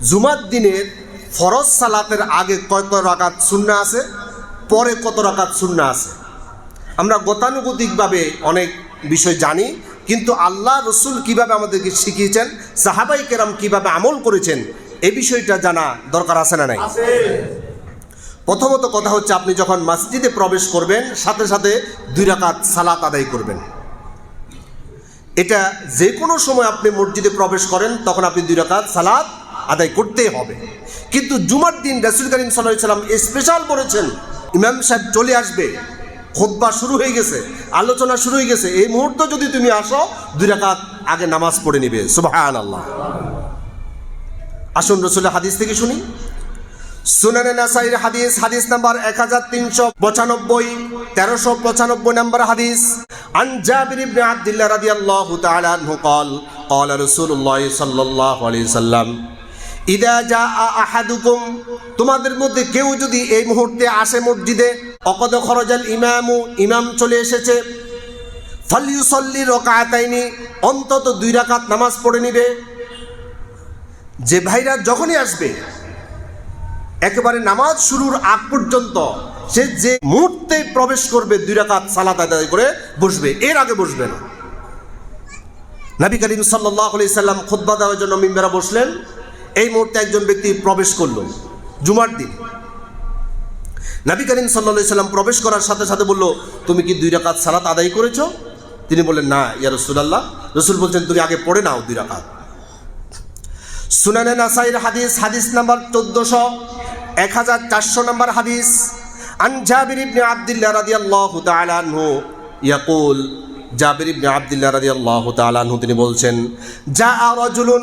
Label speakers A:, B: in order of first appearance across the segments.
A: জুমার দিনের ফরজ সালাতের আগে কত রাকাত শূন্য আছে? পরে কত রাকাত শূন্য আছে? আমরা গতানুগতিকভাবে অনেক বিষয় জানি, কিন্তু আল্লাহ রসুল কীভাবে আমাদেরকে শিখিয়েছেন, সাহাবাই কেরাম কীভাবে আমল করেছেন, এ বিষয়টা জানা দরকার আছে না নাই? প্রথমত কথা হচ্ছে, আপনি যখন মসজিদে প্রবেশ করবেন, সাথে সাথে দুই রাকাত সালাত আদায় করবেন। এটা যে কোনো সময় আপনি মসজিদে প্রবেশ করেন, তখন আপনি দুই রাকাত সালাত আদায় করতেই হবে কিন্তু জুমার দিন রাসুল করিম সাল্লাহ সাল্লাম স্পেশাল বলেছেন ইমাম সাহেব চলে আসবে খোদ্া শুরু হয়ে গেছে আলোচনা শুরু হয়ে গেছে এই মুহূর্তে যদি তুমি আসো দুই রাকাত আগে নামাজ পড়ে নিবে সুবাহান আল্লাহ আসুন রসুলের হাদিস থেকে শুনি সুনানে নাসাইর হাদিস হাদিস নাম্বার এক হাজার তিনশো পঁচানব্বই তেরোশো পঁচানব্বই নম্বর হাদিস عن جابر بن عبد الله رضي الله تعالى عنه قال قال رسول الله صلى الله عليه وسلم ইদা যা আহাদুকুম, তোমাদের মধ্যে কেউ যদি এই মুহূর্তে আসে মসজিদে, অকদ খরজাল ইমামু, ইমাম চলে এসেছে, ফালিউসল্লি রকাতাইনি অন্তত দুই রাকাত নামাজ পড়ে নিবে। যে ভাইরা যখনই আসবে, একেবারে নামাজ শুরুর আগ পর্যন্ত, সে যে মুহূর্তে প্রবেশ করবে, দুই রাকাত সালাত আদায় করে বসবে, এর আগে বসবে না। নবী করিম সাল্লাহ আলি সাল্লাম খুদ্া দেওয়ার জন্য মিম্বেরা বসলেন। এই মুহূর্তে একজন ব্যক্তি প্রবেশ করল, জুমার দিন। নবী করিম সাল্লা সাল্লাম প্রবেশ করার সাথে সাথে বলল, তুমি কি দুই রাকাত সালাত আদায় করেছ? তিনি বললেন, না, ইয়া রসুলাল্লাহ। রসুল বলছেন, তুমি আগে পড়ে নাও দুই রাকাত। সুনানে নাসাইর হাদিস হাদিস নাম্বার চোদ্দশো এক হাজার চারশো নম্বর হাদিস। আন জাবির ইবনে আব্দুল্লাহ রাদিয়াল্লাহু তাআলা আনহু ইয়াকুল। জাবির ইবনে আব্দুল্লাহ রাদিয়াল্লাহু তাআলা আনহু, তিনি বলছেন যা রাজুলুন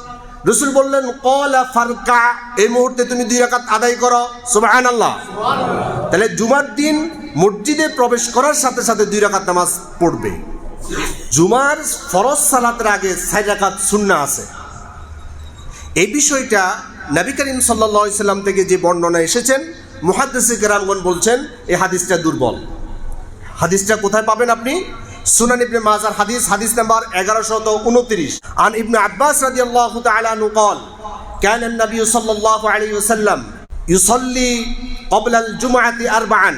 A: রসুল বললেন, কল ফারকা, এই মুহূর্তে তুমি দুই রাকাত আদায় করো। সুবাহান আল্লাহ তাহলে জুমার দিন মসজিদে প্রবেশ করার সাথে সাথে দুই রাকাত নামাজ পড়বে। জুমার ফরজ সালাতের আগে সাই রাকাত সুন্না আছে। এই বিষয়টা নবী করিম সাল্লা সাল্লাম থেকে যে বর্ণনা এসেছেন, মুহাদ্দিসে কেরামগণ বলছেন, এই হাদিসটা দুর্বল। হাদিসটা কোথায় পাবেন আপনি? সুনান ইবনে মাজার হাদিস হাদিস নাম্বার এগারোশত উনত্রিশ আন ইবনে আব্বাস রাদিয়াল্লাহু তাআলা আনহু قال كان النبي صلى الله عليه وسلم يصلي قبل الجمعة أربعا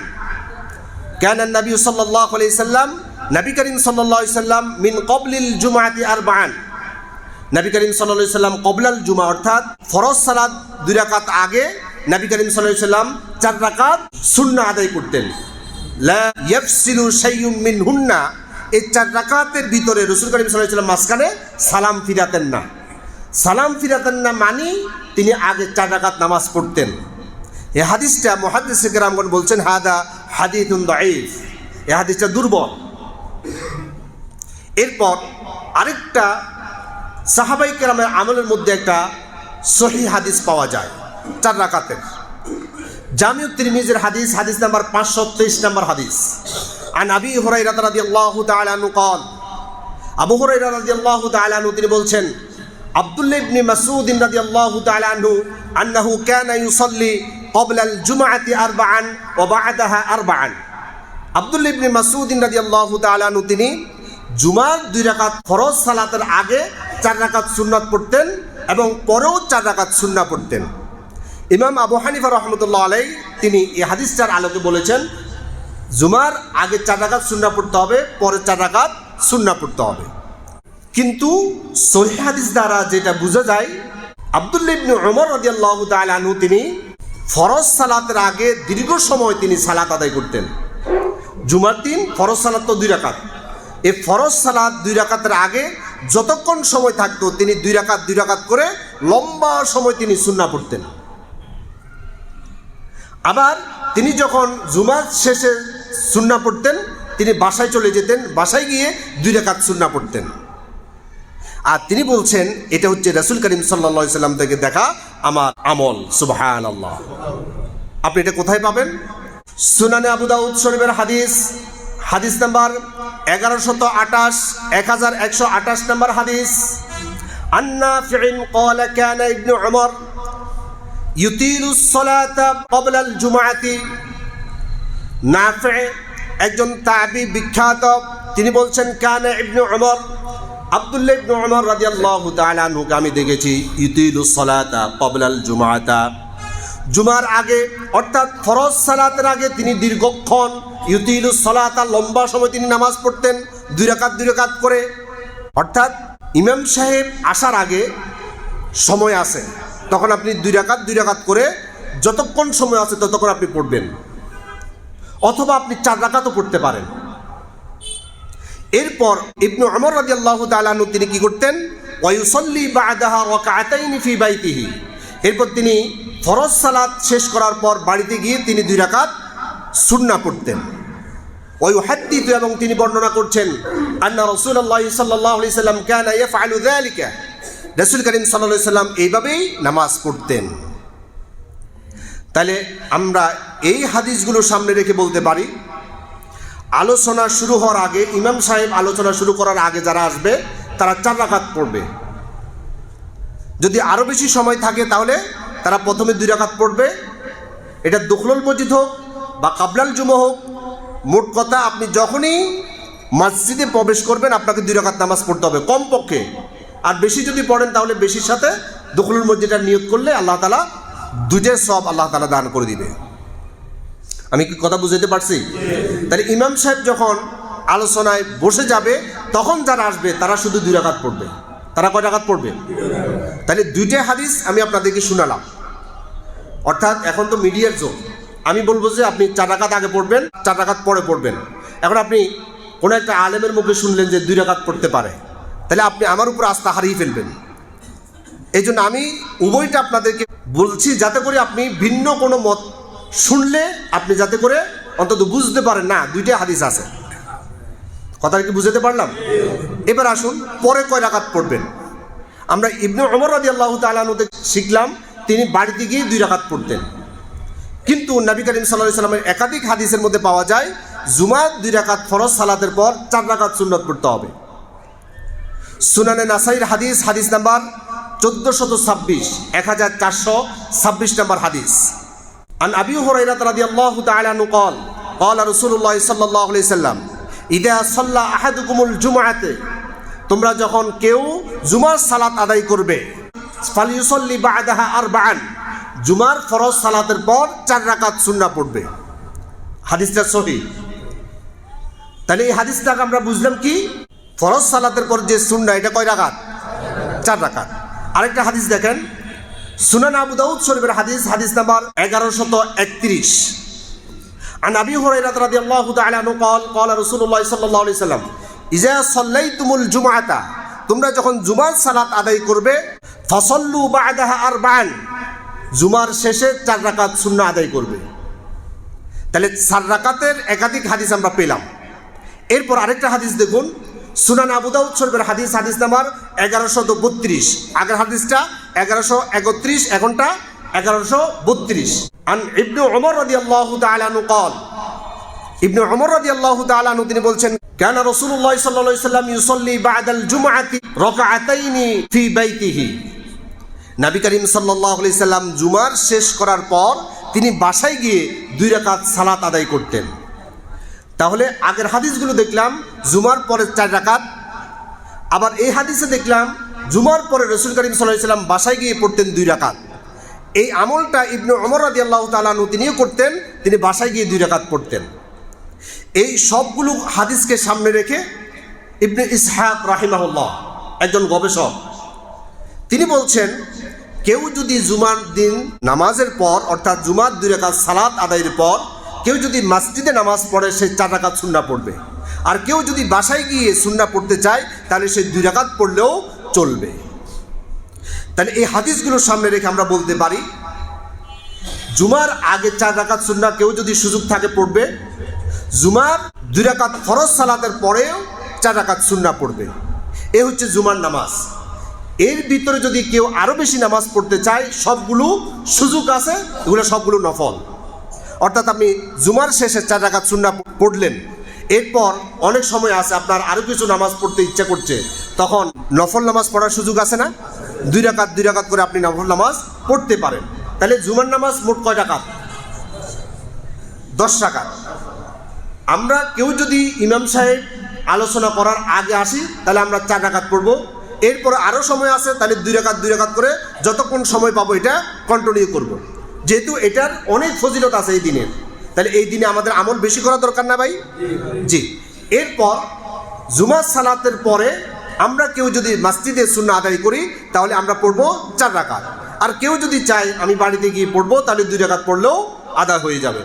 A: كان النبي صلى الله عليه وسلم নবী করিম সাল্লাল্লাহু আলাইহি সাল্লাম মিন কবলিল জুমাতি আরবাআন নবী করিম সাল্লাহ সাল্লাম কবলাল জুমা অর্থাৎ ফরজ সালাদ দুই রাকাত আগে নবী করিম সাল্লাহ সাল্লাম চার রাকাত শূন্য আদায় করতেন লা ইয়াফসিলু শাইয়ুম মিন হুন্না এই চার রাকাতের ভিতরে রসুল করিম সাল্লাম মাঝখানে সালাম ফিরাতেন না। সালাম ফিরাতেন না মানি তিনি আগে চার রাকাত নামাজ পড়তেন। এই হাদিসটা মহাদিস রামগণ বলছেন, হাদা হাদিদুন দাইফ এই হাদিসটা দুর্বল। এরপর আরেকটা সাহাবাই কেরামের আমলের মধ্যে একটা সহি হাদিস পাওয়া যায়, চার রাকাতের। জামিউ তিরমিজের হাদিস হাদিস নাম্বার পাঁচশো তেইশ নম্বর হাদিস আন আবি হুরাইরা রাদিয়াল্লাহু তাআলা আনহু قال আবু হুরাইরা রাদিয়াল্লাহু তাআলা আনহু তিনি বলছেন আব্দুল্লাহ ইবনে মাসউদ রাদিয়াল্লাহু তাআলা আনহু আন্নাহু কানা ইউসাল্লি قبل الجمعة أربعا وبعدها أربعا আব্দুল্লাহ ইবনে মাসউদ রাদিয়াল্লাহু তাআলা আনহু তিনি জুমার দুই রাকাত ফরজ সালাতের আগে চার রাকাত সুন্নাত পড়তেন এবং পরেও চার রাকাত সুন্না পড়তেন ইমাম আবু হানিফা রহমতুল্লাহ আলাই তিনি এই হাদিসটার আলোকে বলেছেন, জুমার আগে চার রাকাত সুন্না পড়তে হবে, পরে চার রাকাত সুন্না পড়তে হবে। কিন্তু সহি হাদিস দ্বারা যেটা বোঝা যায় আবদুল্লা ইবনে ওমর রাদিয়াল্লাহু আনহু তিনি ফরজ সালাতের আগে দীর্ঘ সময় তিনি সালাত আদায় করতেন। জুমার দিন ফরজ সালাত তো দুই রাকাত। এই ফরজ সালাদ দুই রাকাতের আগে যতক্ষণ সময় থাকতো, তিনি দুই রাকাত দুই রাকাত করে লম্বা সময় তিনি সুন্না পড়তেন। আবার তিনি যখন জুমার শেষে সুন্না পড়তেন তিনি বাসায় চলে যেতেন বাসায় গিয়ে দুই রাকাত সুন্না পড়তেন আর তিনি বলছেন এটা হচ্ছে রসুল করিম সাল্লা সাল্লাম থেকে দেখা আমার আমল সুবাহান আল্লাহ আপনি এটা কোথায় পাবেন সুনানে আবু দাউদ শরীফের হাদিস হাদিস নাম্বার এগারোশত আঠাশ এক হাজার একশো আঠাশ নম্বর হাদিস আন্না ফিন قال كان ابن عمر ইউতিরুসলাতাবলাল জুমাতি। নাফে একজন তাবি বিখ্যাত, তিনি বলছেন, কানে ইবনু অমর আবদুল্লা ইবনু অমর রাজিয়াল্লাহ তালানহুকে আমি দেখেছি ইউতিরুসলাতা পবলাল জুমাতা। জুমার আগে, অর্থাৎ ফরজ সালাতের আগে তিনি দীর্ঘক্ষণ ইউতিরুসলাতা লম্বা সময় তিনি নামাজ পড়তেন, দুই রাকাত দুই রাকাত করে। অর্থাৎ ইমাম সাহেব আসার আগে সময় আছে। তখন আপনি দুই রাকাত দুই রাকাত করে যতক্ষণ সময় আছে ততক্ষণ আপনি পড়বেন। অথবা আপনি চার রাকাতও পড়তে পারেন। এরপর ইবনু আমর রাদিয়াল্লাহু তাআলা আনহু তিনি কি করতেন? ওয়ায়ুসাল্লি বা'দাহা রাকাতাইনি ফি বাইতিহি। এরপর তিনি ফরজ সালাত শেষ করার পর বাড়িতে গিয়ে তিনি দুই রাকাত সুন্নাহ পড়তেন। ওই ওয়ুহাদ্দিতু এবং তিনি বর্ণনা করছেন, আন্না রাসূলুল্লাহ সাল্লাল্লাহু আলাইহি সাল্লাম কানা ইয়াফআলু যালিকা। রাসূল করিম আলাইহি সাল্লাম এইভাবেই নামাজ পড়তেন। তাহলে আমরা এই হাদিসগুলো সামনে রেখে বলতে পারি, আলোচনা শুরু হওয়ার আগে, ইমাম সাহেব আলোচনা শুরু করার আগে যারা আসবে, তারা চার রাকাত পড়বে। যদি আরও বেশি সময় থাকে তাহলে তারা প্রথমে দুই রাখাত পড়বে। এটা দখলুল মসজিদ হোক বা কাবলাল জুমা হোক, মোট কথা আপনি যখনই মসজিদে প্রবেশ করবেন, আপনাকে দুই রাখাত নামাজ পড়তে হবে। কমপক্ষে আর বেশি যদি পড়েন, তাহলে বেশির সাথে দখলুল মসজিদটা নিয়োগ করলে আল্লাহ তালা দুইটার সব আল্লাহ তালা দান করে দিবে। আমি কি কথা বুঝাতে পারছি? তাহলে ইমাম সাহেব যখন আলোচনায় বসে যাবে, তখন যারা আসবে, তারা শুধু দুই রাকাত পড়বে। তারা কয় রাকাত পড়বে? তাহলে দুইটাই হাদিস আমি আপনাদেরকে শুনালাম। অর্থাৎ এখন তো মিডিয়ার যুগ। আমি বলব যে আপনি চার রাকাত আগে পড়বেন, চার রাকাত পরে পড়বেন। এখন আপনি কোনো একটা আলেমের মুখে শুনলেন যে দুই রাকাত পড়তে পারে। তাহলে আপনি আমার উপর আস্থা হারিয়ে ফেলবেন। এই জন্য আমি উভয়টা আপনাদেরকে বলছি, যাতে করে আপনি ভিন্ন কোনো মত শুনলে আপনি যাতে করে অন্তত বুঝতে পারেন, না, দুইটাই হাদিস আছে। কথাটা কি বুঝতে পারলাম? এবার আসুন, পরে কয় রাকাত পড়বেন? আমরা ইবনু অমর রাজি আল্লাহ তালানুতে শিখলাম, তিনি বাড়িতে গিয়ে দুই রাকাত পড়তেন। কিন্তু নবী করিম সাল্লাহ সাল্লামের একাধিক হাদিসের মধ্যে পাওয়া যায়, জুমার দুই রাকাত ফরজ সালাতের পর চার রাকাত সুন্নত পড়তে হবে। সুনানে নাসাইর হাদিস হাদিস নাম্বার চোদ্দ শত ছাব্বিশ এক হাজার চারশো ছাব্বিশ নম্বর হাদিস عن أبي هريرة رضي الله تعالى عنه قال قال رسول الله صلى الله عليه وسلم إذا صلى أحدكم الجمعة তোমরা যখন কেউ জুমার সালাত আদায় করবে ফালিউসল্লি বাদাহা আর বান জুমার ফরজ সালাতের পর চার রাকাত সুন্না পড়বে হাদিসটা সহি তাহলে এই হাদিসটাকে আমরা বুঝলাম কি ফরজ সালাতের পর যে সুন্না এটা কয় রাকাত চার রাকাত আরেকটা হাদিস দেখেন সুনান আবু দাউদ শরীফের হাদিস হাদিস নাম্বার এগারোশত একত্রিশ عن ابي هريره رضي الله تعالى عنه قال قال رسول الله صلى الله عليه وسلم اذا صليتم الجمعه তোমরা যখন জুমার সালাত আদায় করবে ফসল্লু বাদাহা আরবান জুমার শেষে চার রাকাত শূন্য আদায় করবে তাহলে চার রাকাতের একাধিক হাদিস আমরা পেলাম এরপর আরেকটা হাদিস দেখুন সুনান আবু দাউদ শরীফের হাদিস হাদিস নাম্বার এগারোশো বত্রিশ। আগের হাদিসটা এগারোশো একত্রিশ, এখনটা এগারোশো বত্রিশ। আন ইবনু ওমর রদি আল্লাহ তালানু কল ইবনু ওমর রদি আল্লাহ তালানু তিনি বলছেন, কেন রসুল্লাহ সাল্লাহ সাল্লাম ইউসল্লি বাদাল জুমাতি রকাআতাইনি ফি বাইতিহি। নবী করিম সাল্লাহ সাল্লাম জুমার শেষ করার পর তিনি বাসায় গিয়ে দুই রাকাত সালাত আদায় করতেন। তাহলে আগের হাদিসগুলো দেখলাম, জুমার পরে চার রাকাত। আবার এই হাদিসে দেখলাম, জুমার পরে রসুল করিম সাল্লাহ সাল্লাম বাসায় গিয়ে পড়তেন দুই রাকাত। এই আমলটা ইবনু অমর রাদি আল্লাহ তালানু তিনিও করতেন, তিনি বাসায় গিয়ে দুই রাকাত পড়তেন। এই সবগুলো হাদিসকে সামনে রেখে ইবনে ইসহাক রাহিমাহুল্লাহ, একজন গবেষক, তিনি বলছেন, কেউ যদি জুমার দিন নামাজের পর, অর্থাৎ জুমার দুই রাকাত সালাত আদায়ের পর কেউ যদি মসজিদে নামাজ পড়ে, সে চার রাকাত সুন্না পড়বে। আর কেউ যদি বাসায় গিয়ে সুন্না পড়তে চায়, তাহলে সে দুই রাকাত পড়লেও চলবে। তাহলে এই হাদিসগুলোর সামনে রেখে আমরা বলতে পারি, জুমার আগে চার রাকাত সুন্না কেউ যদি সুযোগ থাকে পড়বে, জুমার দুই রাকাত ফরজ সালাতের পরেও চার রাকাত সুন্না পড়বে। এ হচ্ছে জুমার নামাজ। এর ভিতরে যদি কেউ আরও বেশি নামাজ পড়তে চায়, সবগুলো সুযোগ আছে, এগুলো সবগুলো নফল। অর্থাৎ আপনি জুমার শেষে চার রাকাত সুন্না পড়লেন। এরপর অনেক সময় আছে আপনার আরও কিছু নামাজ পড়তে ইচ্ছা করছে, তখন নফল নামাজ পড়ার সুযোগ আছে না? দুই রাকাত দুই রাকাত করে আপনি নফল নামাজ পড়তে পারেন। তাহলে জুমার নামাজ মোট কয় রাকাত? দশ রাকাত। আমরা কেউ যদি ইমাম সাহেব আলোচনা করার আগে আসি, তাহলে আমরা চার রাকাত পড়ব। এরপর আরও সময় আছে, তাহলে দুই রাকাত দুই রাকাত করে যতক্ষণ সময় পাবো এটা কন্টিনিউ করব। যেহেতু এটার অনেক ফজিলত আছে এই দিনের। তাহলে এই দিনে আমাদের আমল বেশি করা দরকার না ভাই? জি। এরপর জুমার সালাতের পরে আমরা কেউ যদি মাসজিদে শূন্য আদায় করি, তাহলে আমরা পড়ব চার রাকাত। আর কেউ যদি চায় আমি বাড়িতে গিয়ে পড়ব, তাহলে দুই রাকাত পড়লেও আদায় হয়ে যাবে।